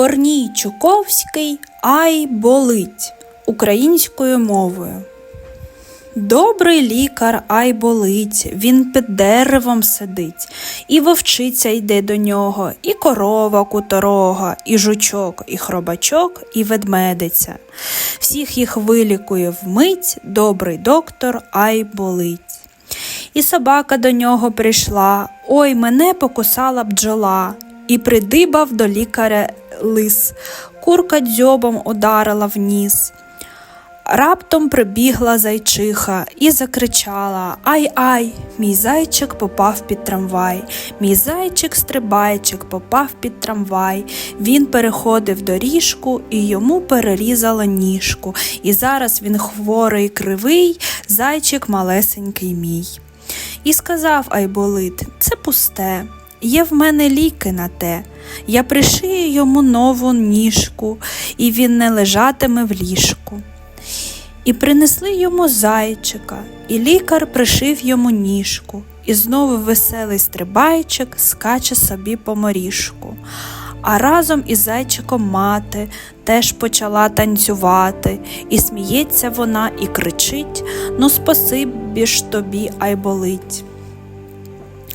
Корній Чуковський Ай болить українською мовою. Добрий лікар ай болить, він під деревом сидить, і вовчиця йде до нього, і корова куторога, і жучок, і хробачок, і ведмедиця. Всіх їх вилікує вмить добрий доктор ай болить. І собака до нього прийшла, ой, мене покусала бджола, і придибав до лікаря лис, курка дзьобом ударила в ніс. Раптом прибігла зайчиха і закричала Ай ай, мій зайчик попав під трамвай, мій зайчик стрибайчик попав під трамвай. Він переходив доріжку і йому перерізало ніжку. І зараз він хворий кривий, зайчик малесенький мій. І сказав Айболит, це пусте. Є в мене ліки на те. Я пришию йому нову ніжку, і він не лежатиме в ліжку. І принесли йому зайчика, і лікар пришив йому ніжку, і знову веселий стрибайчик скаче собі по моріжку. А разом із зайчиком мати теж почала танцювати, і сміється вона і кричить Ну, спасибі ж тобі, ай болить.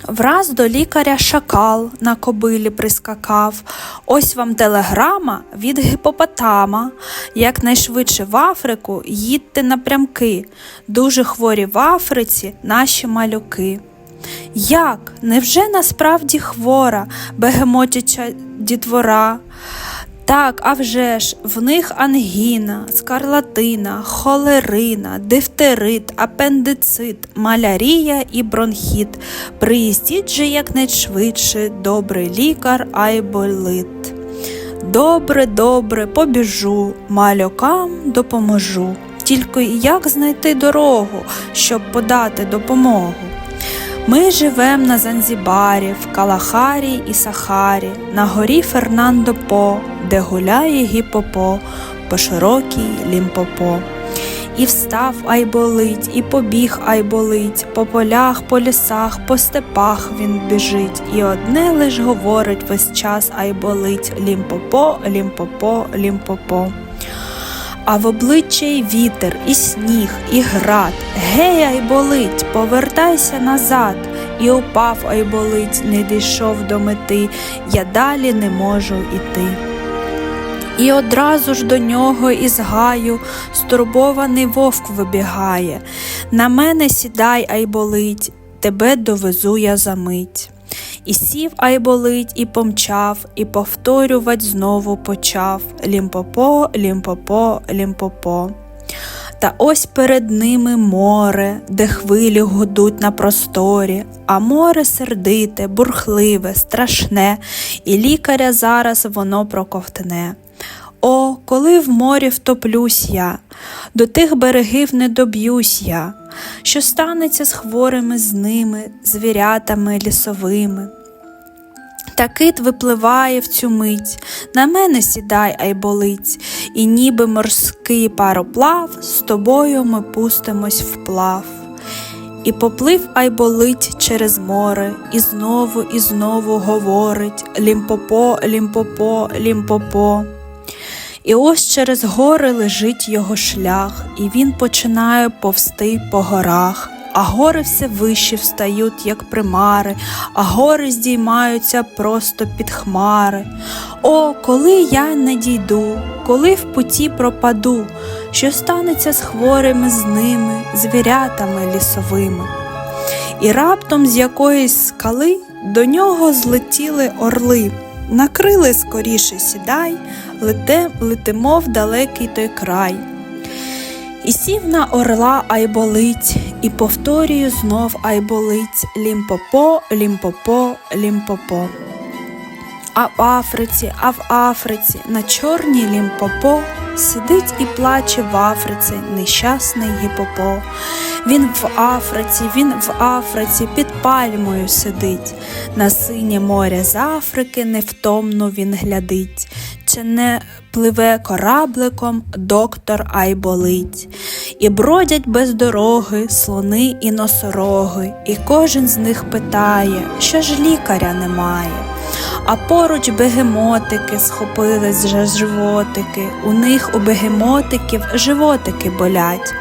Враз до лікаря шакал на кобилі прискакав. Ось вам телеграма від гіпопотама. Якнайшвидше в Африку їдьте напрямки. Дуже хворі в Африці наші малюки. Як? Невже насправді хвора, бегемотяча дітвора? Так, а вже ж, в них ангіна, скарлатина, холерина, дифтерит, апендицит, малярія і бронхіт. Приїздіть же якнайшвидше, добрий лікар айболит. Добре, добре, побіжу, малюкам допоможу. Тільки як знайти дорогу, щоб подати допомогу? Ми живем на Занзібарі, в Калахарі і Сахарі, на горі Фернандо По, де гуляє гіпопо по широкій лімпопо. І встав ай болить, і побіг ай болить, по полях, по лісах, по степах він біжить, і одне лиш говорить весь час ай болить лімпопо, лімпопо, лімпопо. А в обличчя й вітер, і сніг, і град. Гей, ай болить, повертайся назад. І упав ай болить, не дійшов до мети, я далі не можу іти. І одразу ж до нього із гаю стурбований вовк вибігає. На мене сідай, ай болить, тебе довезу я за мить. І сів ай болить, і помчав, і повторювать знову почав Лімпопо, лімпопо, лімпопо. Та ось перед ними море, де хвилі гудуть на просторі, а море сердите, бурхливе, страшне, і лікаря зараз воно проковтне. О, коли в морі втоплюсь я, до тих берегів не доб'юсь я, що станеться з хворими з ними, звірятами лісовими. Та кит випливає в цю мить, на мене сідай, ай болить, і ніби морський пароплав, з тобою ми пустимось вплав. І поплив ай болить через море, і знову і знову говорить Лімпопо, лімпопо, лімпопо. І ось через гори лежить його шлях, і він починає повсти по горах, а гори все вище встають, як примари, а гори здіймаються просто під хмари. О, коли я не дійду, коли в путі пропаду, що станеться з хворими з ними, звірятами лісовими. І раптом з якоїсь скали до нього злетіли орли. Накрили скоріше сідай, лете, летимо в далекий той край. І сів на орла айболить, і повторюю знов айболить Лімпопо, лімпопо, лімпопо. А в Африці, а в Африці, на чорній лімпопо, сидить і плаче в Африці нещасний гіпопо. Він в Африці, він в Африці під пальмою сидить, на синє море з Африки невтомно він глядить, чи не пливе корабликом доктор Айболить. І бродять без дороги слони і носороги, і кожен з них питає, що ж лікаря немає. А поруч бегемотики схопились вже животики. У них у бегемотиків животики болять.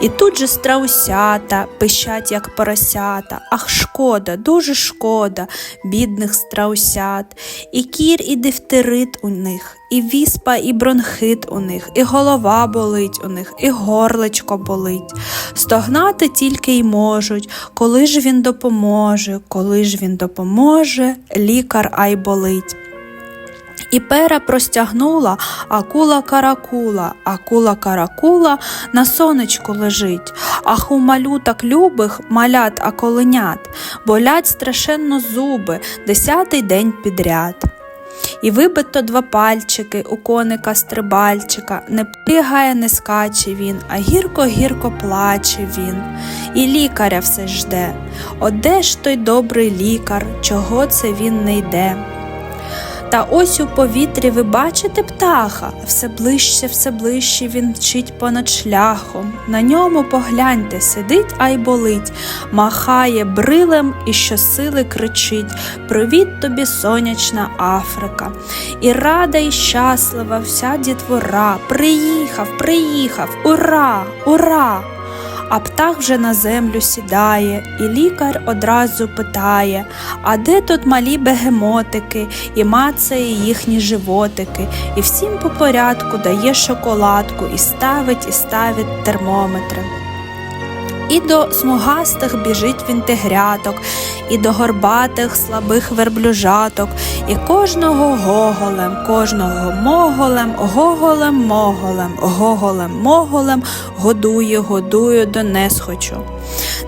І тут же страусята пищать, як поросята. Ах, шкода, дуже шкода бідних страусят. І кір, і дифтерит у них, і віспа, і бронхит у них, і голова болить у них, і горлечко болить. Стогнати тільки й можуть, коли ж він допоможе, коли ж він допоможе, лікар ай болить. І пера простягнула, акула каракула, акула каракула на сонечку лежить. Ах у малюток любих малят аколенят, болять страшенно зуби десятий день підряд. І вибито два пальчики у коника стрибальчика, не плігає, не скаче він, а гірко-гірко плаче він. І лікаря все жде. Оде ж той добрий лікар, чого це він не йде? Та ось у повітрі ви бачите птаха, все ближче, все ближче він мчить понад шляхом. На ньому погляньте, сидить, а й болить, махає брилем і щосили кричить Привіт тобі, сонячна Африка. І рада і щаслива вся дітвора. Приїхав, приїхав, ура, ура! А птах вже на землю сідає, і лікар одразу питає, а де тут малі бегемотики, і мацає їхні животики, і всім по порядку дає шоколадку, і ставить, і ставить термометри. І до смугастих біжить він тигряток, і до горбатих слабих верблюжаток, і кожного гоголем, кожного моголем, гоголем, моголем, гоголем, моголем, годую, годую до несхочу.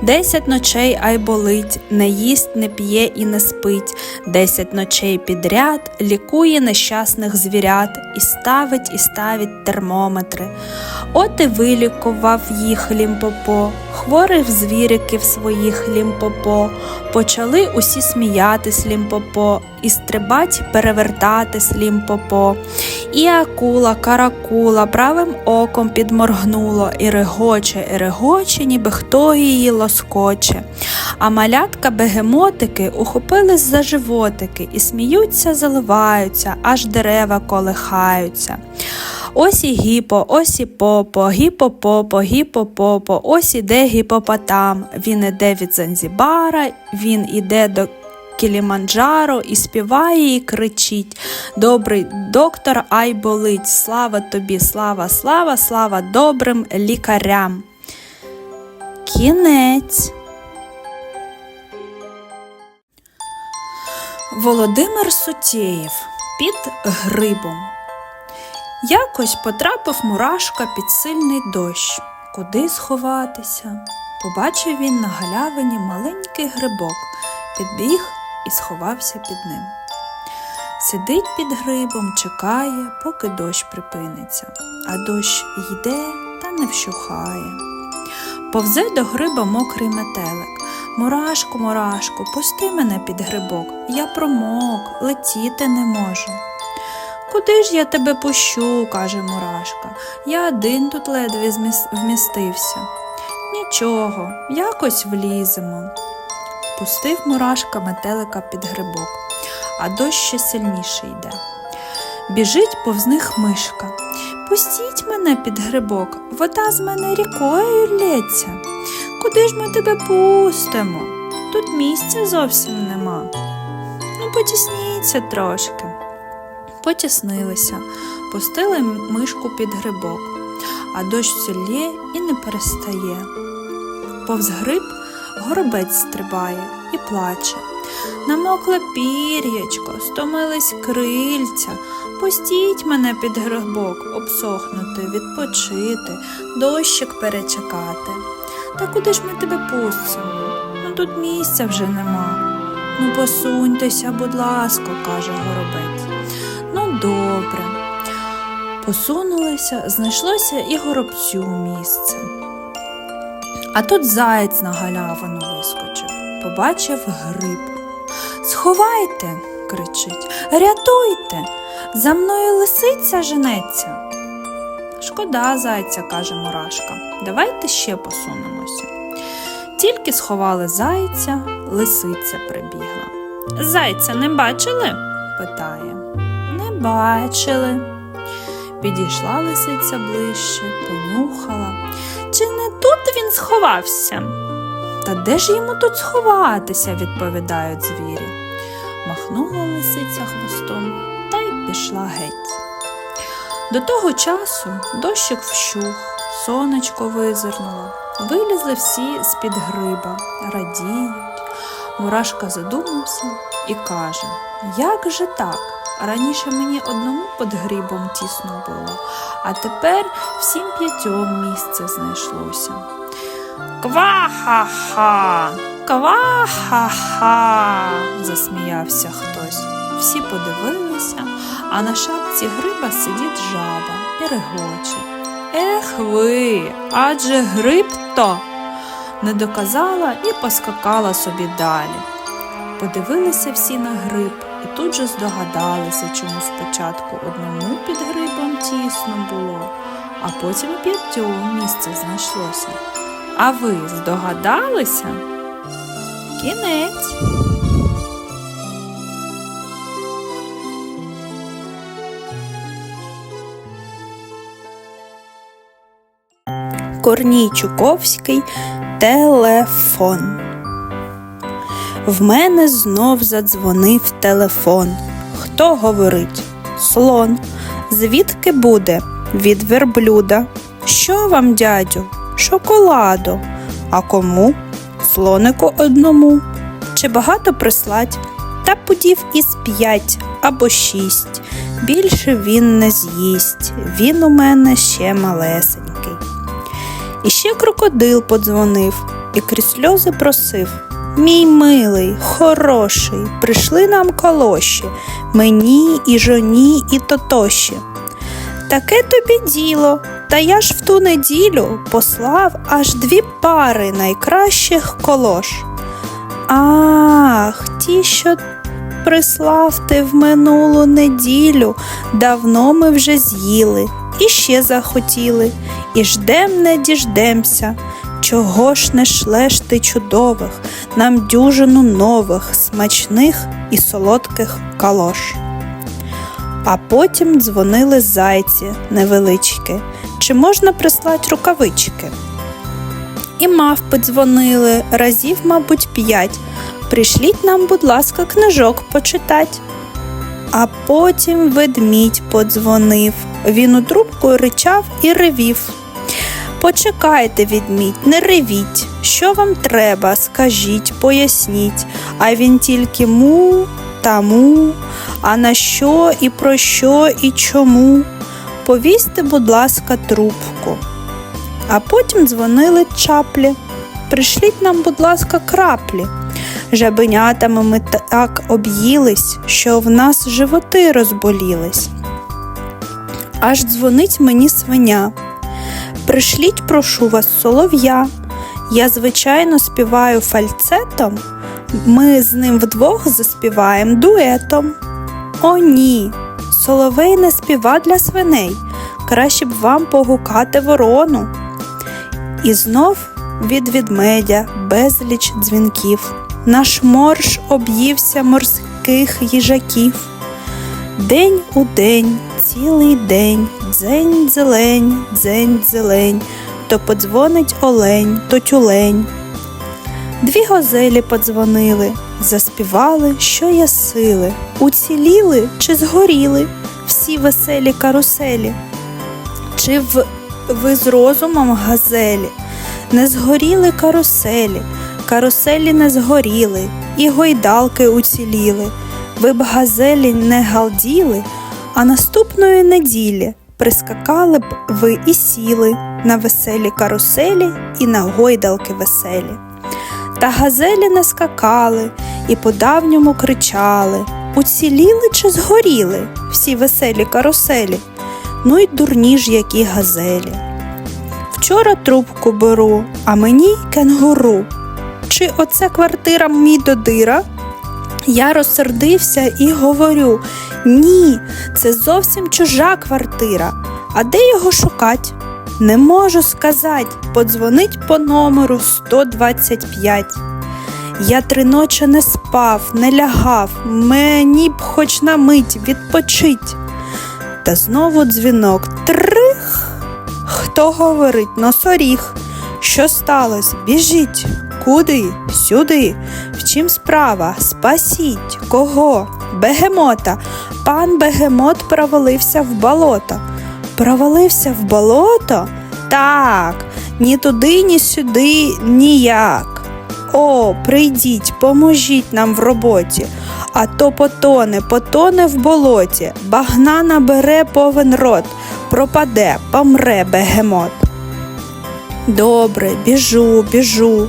Десять ночей ай болить, не їсть, не п'є і не спить. Десять ночей підряд лікує нещасних звірят і ставить, і ставить термометри. От і вилікував їх лімпопо, хворих звіриків своїх лімпопо. Почали усі сміятись лімпопо, і стрибать перевертатись лімпопо. І акула, каракула правим оком підморгнуло, і регоче, і регоче, ніби хто її лоскоче. А малятка бегемотики ухопились за животики і сміються, заливаються, аж дерева колихаються. Ось і гіпо, ось і попо, гіпопопо, гіпопопо, ось іде гіпопотам. Він іде від Занзібара, він іде до Кіліманджаро і співає і кричить Добрий доктор, ай болить, слава тобі, слава, слава, слава добрим лікарям. Кінець. Володимир Сутєєв під грибом. Якось потрапив мурашка під сильний дощ. Куди сховатися? Побачив він на галявині маленький грибок, підбіг і сховався під ним. Сидить під грибом, чекає, поки дощ припиниться, а дощ йде та не вщухає. Повзе до гриба мокрий метелик. Мурашку, мурашку, пусти мене під грибок. Я промок, летіти не можу. Куди ж я тебе пущу, каже Мурашка. Я один тут ледве вмістився. Нічого, якось вліземо. Пустив Мурашка метелика під грибок, а дощ ще сильніше йде. Біжить повз них мишка. Пустіть мене під грибок, вода з мене рікою лється. Куди ж ми тебе пустимо? Тут місця зовсім нема. Ну, потісніться трошки. Потіснилися, пустили мишку під грибок, а дощ все і не перестає. Повз гриб горобець стрибає і плаче. Намокле пір'ячко, стомились крильця. Пустіть мене під грибок, обсохнути, відпочити, дощик перечекати. Та куди ж ми тебе пустимо? Ну тут місця вже нема. Ну посуньтеся, будь ласка, каже горобець. Ну, добре. Посунулися, знайшлося і горобцю місце. А тут заєць на галявину вискочив, побачив гриб. Сховайте, кричить, рятуйте, за мною лисиця женеться. Шкода зайця, каже Мурашка, давайте ще посунемося. Тільки сховали зайця, лисиця прибігла. Зайця не бачили? питає. Не бачили. Підійшла лисиця ближче, понюхала. Чи не тут він сховався? Та де ж йому тут сховатися, відповідають звірі. Махнула лисиця хвостом пішла геть. До того часу дощик вщух, сонечко визирнуло, вилізли всі з-під гриба, радіють. Мурашка задумався і каже: Як же так? Раніше мені одному під грибом тісно було, а тепер всім п'ятьом місце знайшлося. Ква-ха-ха, ква-ха-ха, засміявся хтось. Всі подивилися, а на шапці гриба сидить жаба і регоче. Ех ви, адже гриб то не доказала і поскакала собі далі. Подивилися всі на гриб і тут же здогадалися, чому спочатку одному під грибом тісно було, а потім п'ятьом місце знайшлося. А ви здогадалися? Кінець. Корній Чуковський телефон. В мене знов задзвонив телефон. Хто говорить? Слон. Звідки буде? Від верблюда. Що вам, дядю? Шоколаду. А кому? Слонику одному. Чи багато прислать? Та пудів із п'ять або шість. Більше він не з'їсть. Він у мене ще малесенький. Ще крокодил подзвонив і крізь сльози просив. Мій милий, хороший, прийшли нам колоші, мені і жоні, і тотоші. Таке тобі діло, та я ж в ту неділю послав аж дві пари найкращих колош. Ах, ті, що прислав ти в минулу неділю, давно ми вже з'їли і ще захотіли, і ждем не діждемся. Чого ж не шлеш ти чудових, нам дюжину нових, смачних і солодких калош. А потім дзвонили зайці невеличкі, чи можна прислать рукавички. І мавпи дзвонили разів, мабуть, п'ять. Прийшліть нам, будь ласка, книжок почитать. А потім ведмідь подзвонив. Він у трубку ричав і ревів. Почекайте, відмідь, не ревіть. Що вам треба, скажіть, поясніть. А він тільки му та му, а на що і про що і чому. Повісьте, будь ласка, трубку. А потім дзвонили чаплі. Пришліть нам, будь ласка, краплі. Жабенятами ми так об'їлись, що в нас животи розболілись. Аж дзвонить мені свиня. Пришліть, прошу вас, солов'я. Я, звичайно, співаю фальцетом. Ми з ним вдвох заспіваємо дуетом. О, ні, соловей не співа для свиней. Краще б вам погукати ворону. І знов від відмедя безліч дзвінків. Наш морж об'ївся морських їжаків. День у день, цілий день, дзень зелень, дзень зелень, то подзвонить олень, то тюлень. Дві газелі подзвонили, заспівали, що є сили, уціліли чи згоріли всі веселі каруселі. Чи в, ви з розумом газелі, не згоріли каруселі, каруселі не згоріли, і гойдалки уціліли. Ви б газелі не галділи, а наступної неділі прискакали б ви і сіли на веселі каруселі і на гойдалки веселі. Та газелі не скакали і по-давньому кричали Уціліли чи згоріли всі веселі каруселі, ну й дурні ж які газелі. Вчора трубку беру, а мені кенгуру. Чи оце квартира мій додира? Я розсердився і говорю ні, це зовсім чужа квартира. А де його шукать? Не можу сказати, подзвонить по номеру 125. Я три ночі не спав, не лягав, мені б хоч на мить відпочить. Та знову дзвінок трих. Хто говорить носоріг? Що сталося? Біжіть. Куди? Сюди. В чим справа? Спасіть. Кого? Бегемота. Пан Бегемот провалився в болото. Провалився в болото? Так, ні туди, ні сюди, ніяк. О, прийдіть, поможіть нам в роботі, а то потоне, потоне в болоті, багна набере повен рот, пропаде, помре бегемот. Добре, біжу, біжу,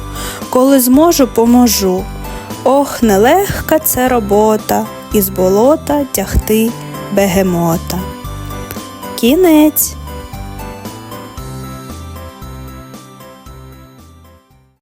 коли зможу, поможу. Ох, нелегка це робота, із болота тягти бегемота. Кінець.